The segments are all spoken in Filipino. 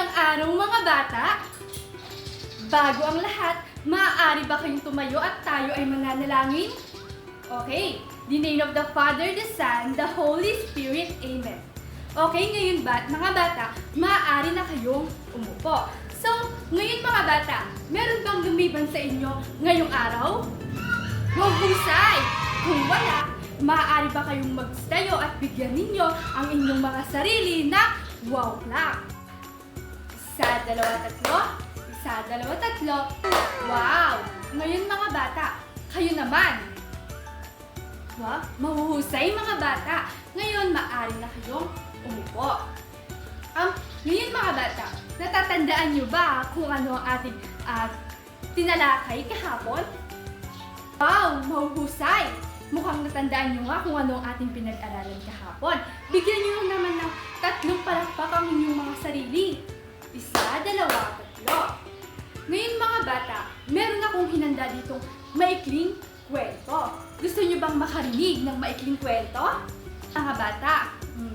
Magandang araw mga bata! Bago ang lahat, maaari ba kayong tumayo at tayo ay mananalangin? Okay, the name of the Father, the Son, the Holy Spirit, Amen. Okay, ngayon ba, mga bata, maaari na kayong umupo. So, ngayon mga bata, meron bang lumiban sa inyo ngayong araw? Huwag husay! Kung wala, maaari ba kayong magstayo at bigyan ninyo ang inyong mga sarili na wow clap? Isa, dalawa, tatlo. Isa, dalawa, tatlo. Wow! Ngayon mga bata, kayo naman. Wow, mahuhusay mga bata. Ngayon, maaari na kayong umupo. Um, ngayon mga bata, natatandaan nyo ba kung ano ang ating ah, tinalakay kahapon? Wow, mahuhusay! Mukhang natandaan nyo nga kung ano ang ating pinag-aralan kahapon. Bigyan nyo naman ng tatlong palakpak ang inyong mga sarili. Isa, dalawa, tatlo. Ngayon mga bata, meron akong hinanda ditong maikling kwento. Gusto nyo bang makarinig ng maikling kwento? Mga bata, hmm,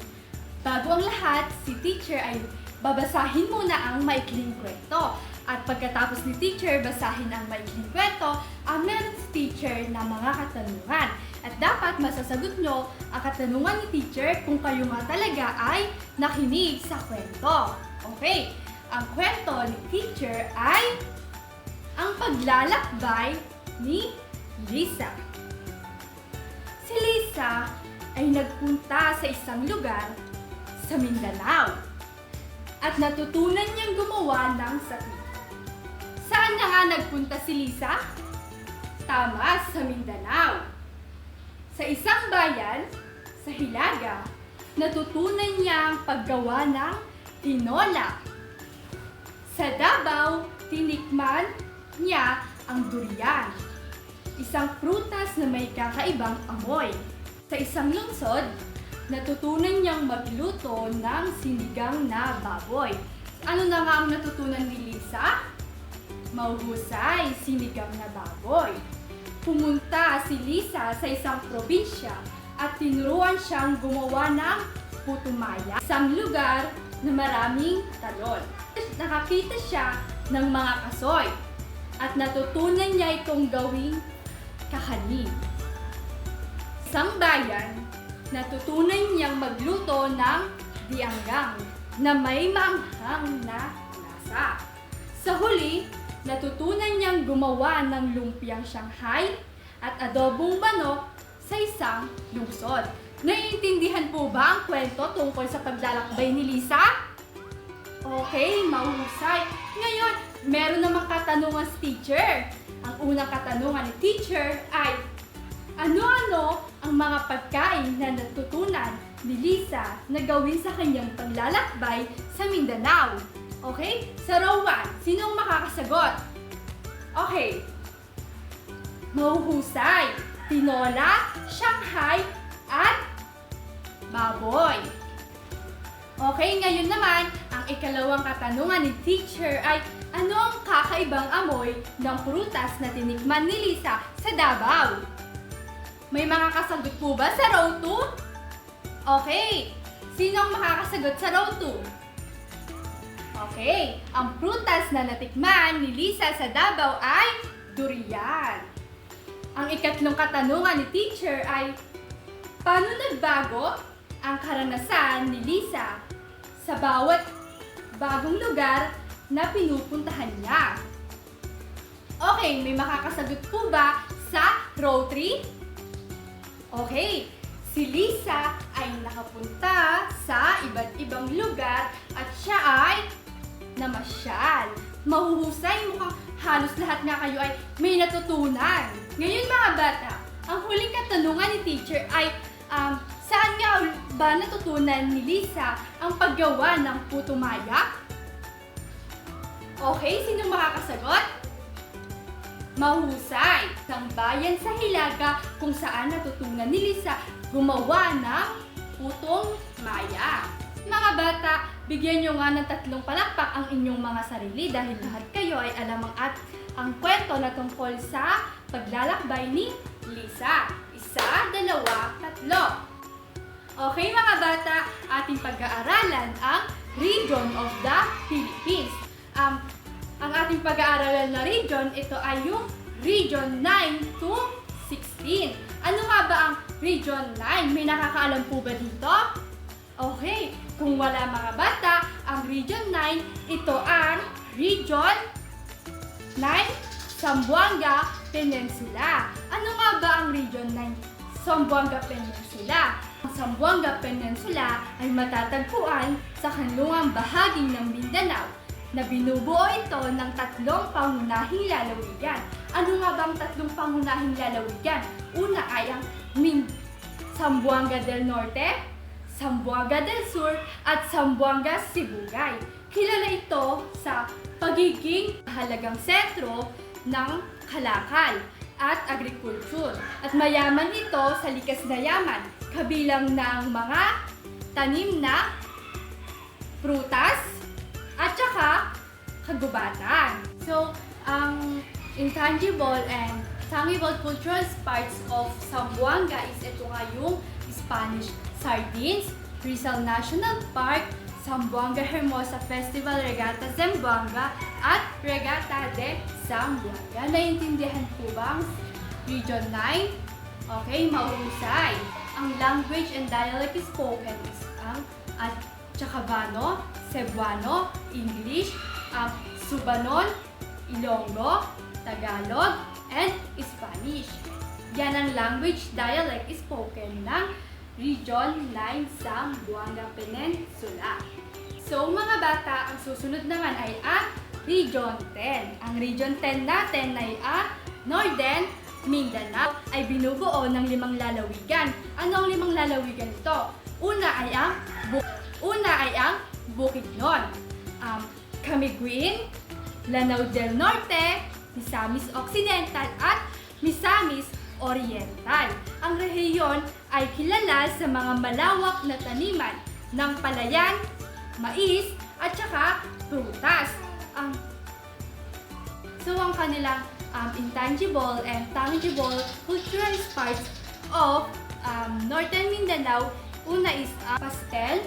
bago ang lahat, si teacher ay babasahin muna ang maikling kwento. At pagkatapos ni teacher basahin ang maikling kwento, ang meron si teacher na mga katanungan. At dapat masasagot nyo ang katanungan ni teacher kung kayo nga talaga ay nakinig sa kwento. Okay, ang kwento ni teacher ay ang paglalakbay ni Lisa. Si Lisa ay nagpunta sa isang lugar sa Mindanao at natutunan niyang gumawa ng sapi. Saan na nga nagpunta si Lisa? Tama, sa Mindanao. Sa isang bayan, sa Hilaga, natutunan niya ang paggawa ng tinola. Sa Davao, tinikman niya ang durian. Isang prutas na may kakaibang amoy. Sa isang lungsod, natutunan niyang magluto ng sinigang na baboy. Ano na nga ang natutunan ni Lisa? Mauhusay, sinigang na baboy. Pumunta si Lisa sa isang probinsya at tinuruan siyang gumawa ng putumaya, isang lugar na maraming talon. Nakakita siya ng mga kasoy at natutunan niya itong gawing kakanin. Isang bayan, natutunan niyang magluto ng dianggang na may maanghang na lasa. Sa huli, natutunan niyang gumawa ng lumpiang Shanghai at adobong manok sa isang lungsod. Naiintindihan po ba ang kwento tungkol sa paglalakbay ni Lisa? Okay, mahusay. Ngayon, meron namang katanungan si teacher. Ang unang katanungan ni teacher ay, ano-ano ang mga pagkain na natutunan ni Lisa na gawin sa kanyang paglalakbay sa Mindanao? Okay? Sa row 1, sinong makakasagot? Okay. Mahuhusay. Tinola, Shanghai, at baboy. Okay, ngayon naman, ang ikalawang katanungan ni teacher ay ano ang kakaibang amoy ng prutas na tinikman ni Lisa sa Davao? May mga kasagot po ba sa row 2? Okay, sino ang makakasagot sa row 2? Okay, ang prutas na natikman ni Lisa sa Davao ay durian. Ang ikatlong katanungan ni teacher ay, paano nagbago ang karanasan ni Lisa sa bawat bagong lugar na pinupuntahan niya? Okay, may makakasagot po ba sa row 3? Okay, si Lisa ay nakapunta sa iba't ibang lugar at siya ay namasyal. Mahuhusay mukhang halos lahat nga kayo ay may natutunan. Ngayon mga bata, ang huling katanungan ni teacher ay um, saan nga ba natutunan ni Lisa ang paggawa ng putumaya? Okay, sino makakasagot? Mahusay! Ng bayan sa Hilaga kung saan natutunan ni Lisa gumawa ng putong maya. Mga bata, bigyan nyo nga ng tatlong palakpak ang inyong mga sarili dahil lahat kayo ay alam ang at ang kwento na tungkol sa paglalakbay ni Lisa. Isa, dalawa, tatlo. Okay mga bata, ating pag-aaralan ang region of the Philippines. Um, ang ating pag-aaralan na region, ito ay yung Region 9 to 16. Ano nga ba ang Region 9? May nakakaalam po ba dito? Okay, kung wala mga bata, ang Region 9, ito ang Region 9 Zamboanga Peninsula. Ano nga ba ang Region 9 Zamboanga Peninsula? Ang Zamboanga Peninsula ay matatagpuan sa kanlungang bahagi ng Mindanao na binubuo ito ng tatlong pangunahing lalawigan. Ano nga ba ang tatlong pangunahing lalawigan? Una ay ang Min Zamboanga del Norte, Zamboanga del Sur, at Zamboanga Sibugay. Kilala ito sa pagiging halagang sentro ng kalakal at agriculture. At mayaman ito sa likas na yaman, kabilang ng mga tanim na prutas at saka kagubatan. So, ang intangible and tangible cultural parts of Zamboanga is ito nga yung Spanish Sardines, Rizal National Park, Zamboanga Hermosa Festival Regatta Zamboanga, at Regatta de Zamboanga. Naintindihan po ba ang Region 9? Okay, mahusay. Ang language and dialect spoken is ang at Chacabano, Cebuano, English, um, Subanon, Ilonggo, Tagalog, and Spanish. Yan ang language dialect spoken ng Region 9 Zamboanga Peninsula. So mga bata, ang susunod naman ay ang Region 10. Ang Region 10 natin ay ang Northern Mindanao ay binubuo ng limang lalawigan. Ano ang limang lalawigan ito? Una ay ang Bu- Una ay ang Bukidnon, um, Camiguin, Lanao del Norte, Misamis Occidental at Misamis Oriental. Ang rehiyon ay kilala sa mga malawak na taniman ng palayan, mais, at saka prutas. Ang So ang kanilang um, intangible and tangible cultural parts of um, Northern Mindanao, una is uh, Pastel,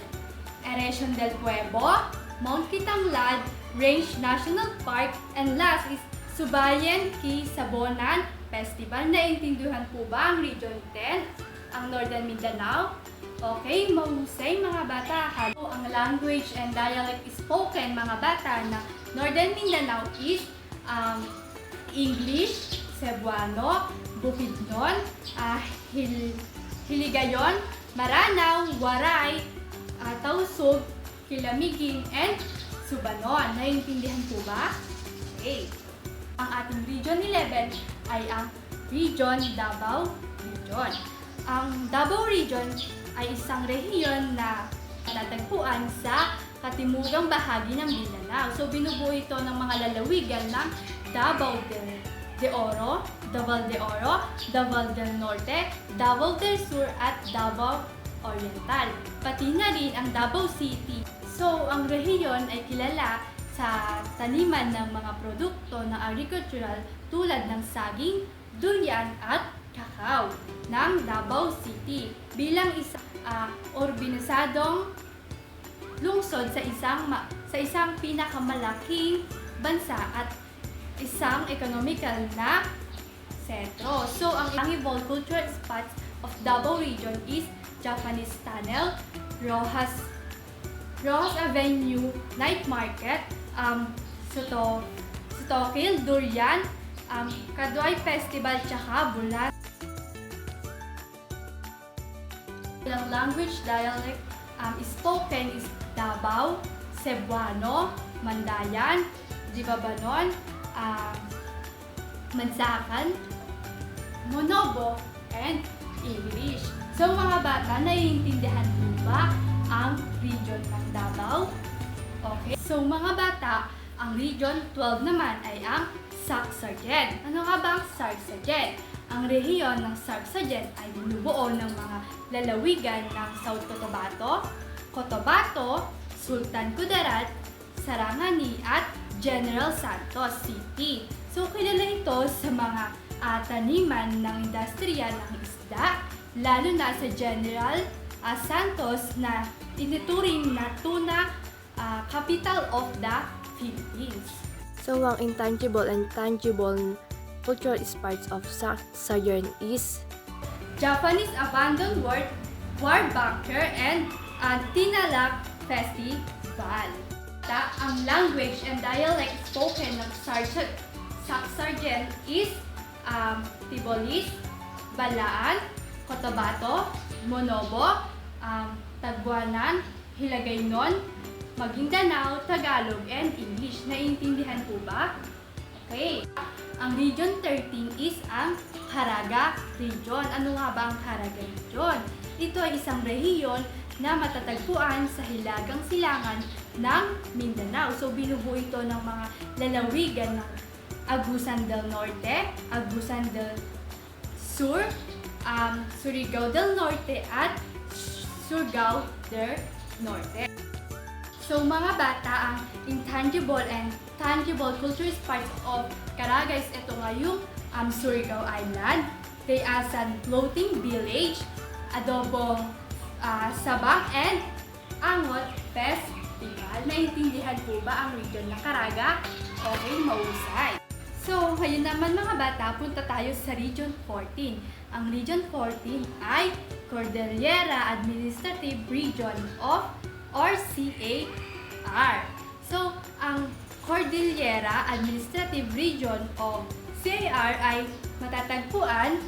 Eresion del Pueblo, Mount Kitanglad, Range National Park, and last is Subayan Key Sabonan Festival. Naintindihan po ba ang Region 10, ang Northern Mindanao? Okay, mahusay mga bata. Halo ang language and dialect spoken mga bata na Northern Mindanao is um, English, Cebuano, Bukidnon, ah, Hil Hiligayon, Maranao, Waray, uh, Tausug, Kilamigin, and Subanon. Naiintindihan po ba? Okay. Ang ating Region 11 ay ang Region Davao Region. Ang Davao Region ay isang rehiyon na natagpuan sa katimugang bahagi ng Mindanao. So binubuo ito ng mga lalawigan ng Davao del de Oro, Davao de Oro, Davao del Norte, Davao del Sur at Davao Oriental. Pati na rin ang Davao City. So ang rehiyon ay kilala sa taniman ng mga produkto ng agricultural tulad ng saging, durian at kakao ng Davao City bilang isa uh, urbanisadong lungsod sa isang sa isang pinakamalaking bansa at isang economical na sentro. So, ang tangible cultural spots of Davao Region is Japanese Tunnel, Rojas Rojas Avenue Night Market, um, Soto, Sotokil, Durian, um, Kaduay Festival, tsaka Bulan. Ilang language dialect um, spoken is Davao, Cebuano, Mandayan, Jibabanon, um, Mansakan, Monobo, and English. So mga bata, naiintindihan po ba ang region ng Davao? Okay. So mga bata, ang region 12 naman ay ang Sargsargen. Ano nga ba ang Sargsargen? Ang rehiyon ng Sargsargen ay binubuo ng mga lalawigan ng South Cotabato, Cotabato, Sultan Kudarat, Sarangani at General Santos City. So kilala ito sa mga ah, taniman ng industriya ng isda, lalo na sa General ah, Santos na itinuring na tuna ah, capital of the Philippines. So, ang intangible and tangible cultural parts of Southern is Japanese abandoned word, war bunker, and uh, Tinalak Festival. Ta, ang language and dialect spoken ng Sargent, Sa- Sargent is um, Tibolis, Balaan, Cotabato, Monobo, um, Tagbuanan, Hilagaynon, Maguindanao, Tagalog, and English. Naiintindihan po ba? Okay. Ang Region 13 is ang Caraga Region. Ano nga ba ang Caraga Region? Ito ay isang rehiyon na matatagpuan sa hilagang silangan ng Mindanao. So binubuo ito ng mga lalawigan ng Agusan del Norte, Agusan del Sur, um, Surigao del Norte at Surigao del Norte. So mga bata, ang intangible and tangible culture parts of Caraga is ito nga yung um, Surigao Island, Tayasan Floating Village, Adobong ah, Sabang, and Angot Festival. Naintindihan po ba ang region ng Caraga? Okay, mahusay. So, ngayon naman mga bata, punta tayo sa Region 14. Ang Region 14 ay Cordillera Administrative Region of or CAR. So, ang Cordillera Administrative Region of CAR ay matatagpuan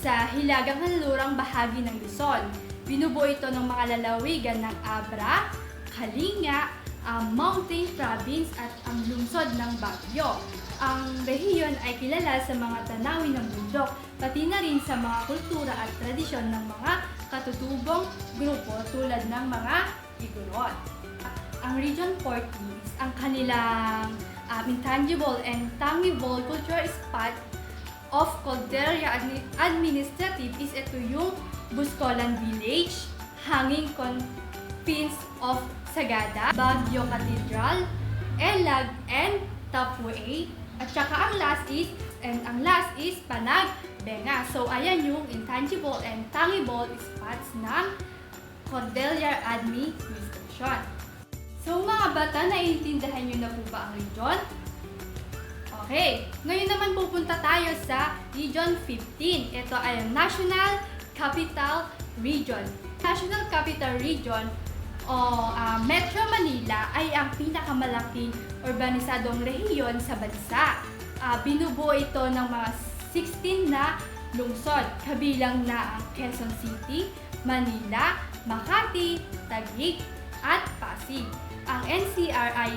sa hilagang kanlurang bahagi ng Luzon. Binubuo ito ng mga lalawigan ng Abra, Kalinga, ang Mountain Province at ang lungsod ng Baguio. Ang rehiyon ay kilala sa mga tanawin ng bundok, pati na rin sa mga kultura at tradisyon ng mga katutubong grupo tulad ng mga Igorot. Ang Region 14 is ang kanilang um, intangible and tangible cultural spot of Caldera Admi- Administrative is ito yung Buscolan Village, Hanging Confines of Sagada, Baguio Cathedral, Elag, and Tapuay. At saka ang last is, and ang last is Panag Benga. So, ayan yung intangible and tangible spots ng Cordillera Administration. So, mga bata, naiintindihan nyo na po ba ang region? Okay, ngayon naman pupunta tayo sa Region 15. Ito ay ang National Capital Region. National Capital Region o ah, Metro Manila ay ang pinakamalaking urbanisadong rehiyon sa bansa. Ah, binubuo ito ng mga 16 na lungsod, kabilang na ang Quezon City, Manila, Makati, Taguig, at Pasig. Ang NCR ay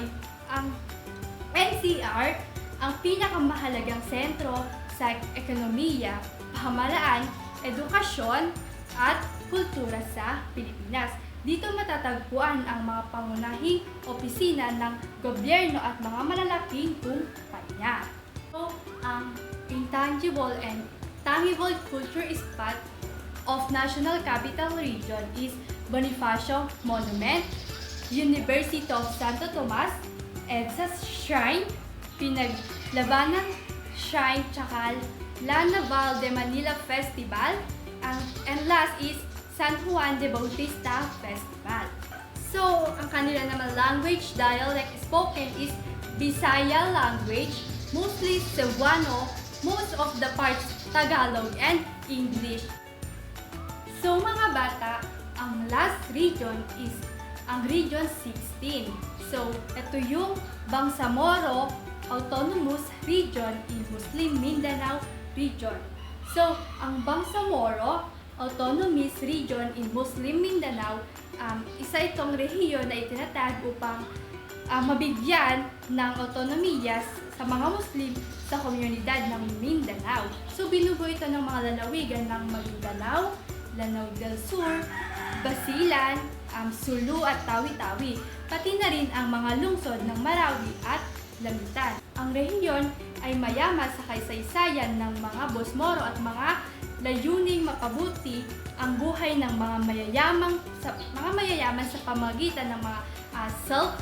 ang NCR ang pinakamahalagang sentro sa ekonomiya, pamahalaan, edukasyon, at kultura sa Pilipinas. Dito matatagpuan ang mga pangunahing opisina ng gobyerno at mga malalaking kumpanya. So, ang intangible and tangible culture spot of National Capital Region is Bonifacio Monument, University of Santo Tomas, EDSA Shrine, Pinaglabanan Shrine, tsaka La Naval de Manila Festival, ang, and last is San Juan de Bautista Festival. So, ang kanila naman language, dialect spoken is Bisaya language, mostly Cebuano, most of the parts Tagalog and English. So mga bata, ang last region is ang Region 16. So, ito yung Bangsamoro Autonomous Region in Muslim Mindanao Region. So, ang Bangsamoro Autonomous Region in Muslim Mindanao, um, isa itong rehiyon na itinatag upang ah, mabigyan ng autonomiya sa mga Muslim sa komunidad ng Mindanao. So binubuo ito ng mga lalawigan ng Maguindanao, Lanao del Sur, Basilan, um, Sulu at Tawi-Tawi, pati na rin ang mga lungsod ng Marawi at Lamitan. Ang rehiyon ay mayaman sa kaysaysayan ng mga Bosmoro at mga layuning makabuti ang buhay ng mga mayayamang sa mga mayayaman sa pamagitan ng mga ah, self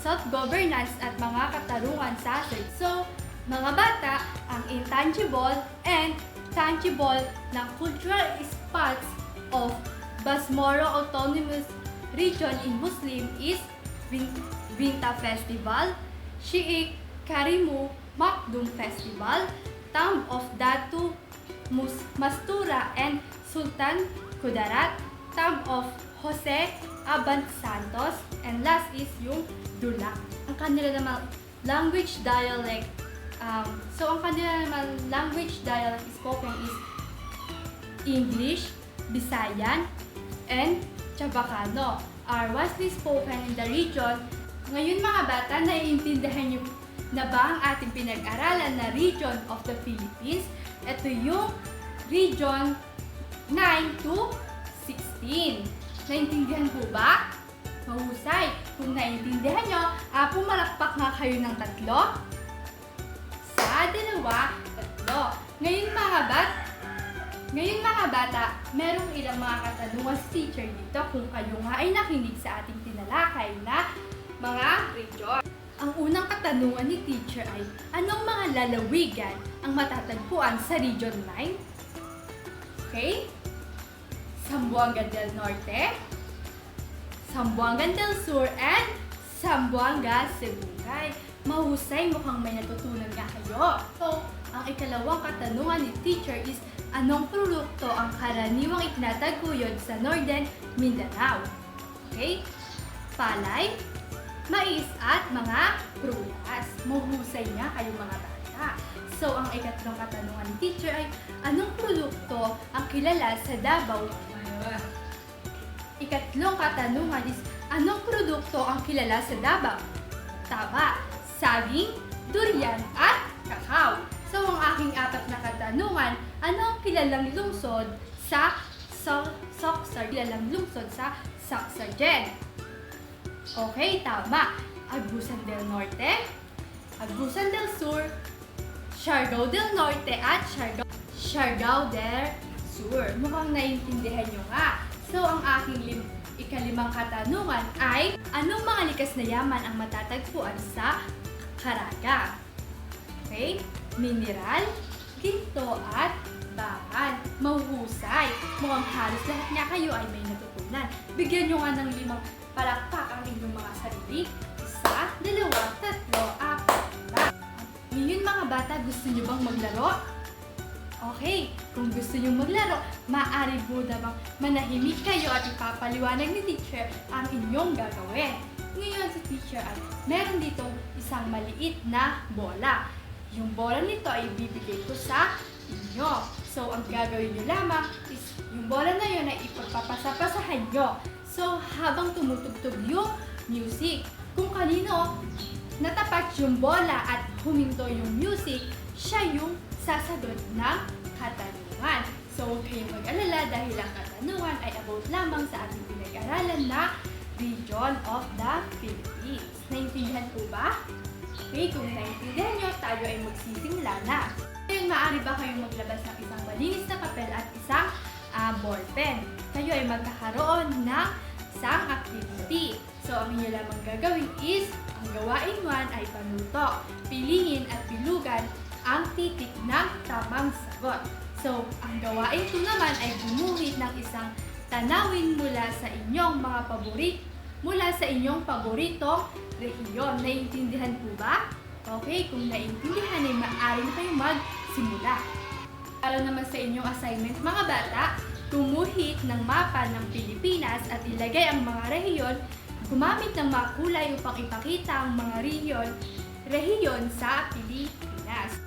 self-governance at mga katarungan sa atin. So, mga bata, ang intangible and tangible ng cultural spots of Basmoro Autonomous Region in Muslim is Vin- Vinta Festival, Shiik Karimu Makdum Festival, Tomb of Datu Mastura and Sultan Kudarat, Tomb of Jose Abant Santos, and last is yung Dula. Ang kanila namang language dialect, um, so ang kanila namang language dialect spoken is English, Bisayan, and Chabacano are widely spoken in the region. Ngayon mga bata, naiintindihan niyo na ba ang ating pinag-aralan na region of the Philippines? Ito yung region 9 to 16. Naintindihan po ba? Mahusay. Kung naintindihan nyo, ah, pumalakpak nga kayo ng tatlo. Sa dalawa, tatlo. Ngayon mga bat, ngayon mga bata, merong ilang mga katanungan sa teacher dito kung kayo nga ay nakinig sa ating tinalakay na mga region. Ang unang katanungan ni teacher ay, anong mga lalawigan ang matatagpuan sa Region 9? Okay? Zamboanga del Norte, Zamboanga del Sur, and Zamboanga Sibugay. Mahusay, mukhang may natutunan nga kayo. So, ang ikalawang katanungan ni teacher is, anong produkto ang karaniwang itinataguyod sa Northern Mindanao? Okay? Palay, mais at mga prutas. Mahusay nga kayo mga bata. So, ang ikatlong katanungan ni teacher ay, anong produkto ang kilala sa Davao? Ikatlong katanungan is, anong produkto ang kilala sa Davao? Taba, saging, durian, at kakao. So, ang aking apat na katanungan, ano ang kilalang lungsod sa Soksar? Kilalang lungsod sa Soksargen. Okay, tama. Agusan del Norte, Agusan del Sur, Siargao del Norte, at Siargao, Siargao del Sur. Mukhang naiintindihan nyo nga. So, ang aking lim ikalimang katanungan ay, anong mga likas na yaman ang matatagpuan sa Caraga? Okay? Mineral, ginto, at bakal. Mahuhusay. Mukhang halos lahat nga kayo ay may natutunan. Bigyan nyo nga ng limang palakpak ang inyong mga sarili. Isa, dalawa, tatlo, apat, lima. Ngayon mga bata, gusto nyo bang maglaro? Okay, kung gusto nyo maglaro, maaari po na manahimik kayo at ipapaliwanag ni teacher ang inyong gagawin. Ngayon sa teacher ay meron dito isang maliit na bola. Yung bola nito ay ibibigay ko sa inyo. So, ang gagawin nyo lamang is yung bola na yun ay ipagpapasapasahan nyo. So, habang tumutugtog yung music, kung kanino natapat yung bola at huminto yung music, siya yung sasagot ng katanungan. So, huwag kayong mag-alala dahil ang katanungan ay about lamang sa ating pinag-aralan na region of the Philippines. Naintindihan po ba? Okay, kung naintindihan nyo, tayo ay magsisimula na. Maaari ba kayong maglabas ng isang malinis na papel at isang ah, ballpen? Kayo ay magkakaroon ng isang activity. So, ang inyo lamang gagawin is, ang gawain 1 ay panuto. Piliin at pilugan ang titik ng tamang sagot. So, ang gawain 2 naman ay gumuhit ng isang tanawin mula sa inyong mga paborit mula sa inyong paboritong rehiyon. Naiintindihan po ba? Okay, kung naiintindihan ay maaari na kayong magsimula. Para naman sa inyong assignment mga bata, tumuhit ng mapa ng Pilipinas at ilagay ang mga rehiyon gumamit ng mga kulay upang ipakita ang mga rehiyon, rehiyon sa Pilipinas.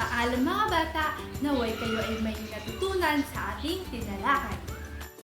Paalam mga bata, naway kayo ay may natutunan sa ating tinalakay.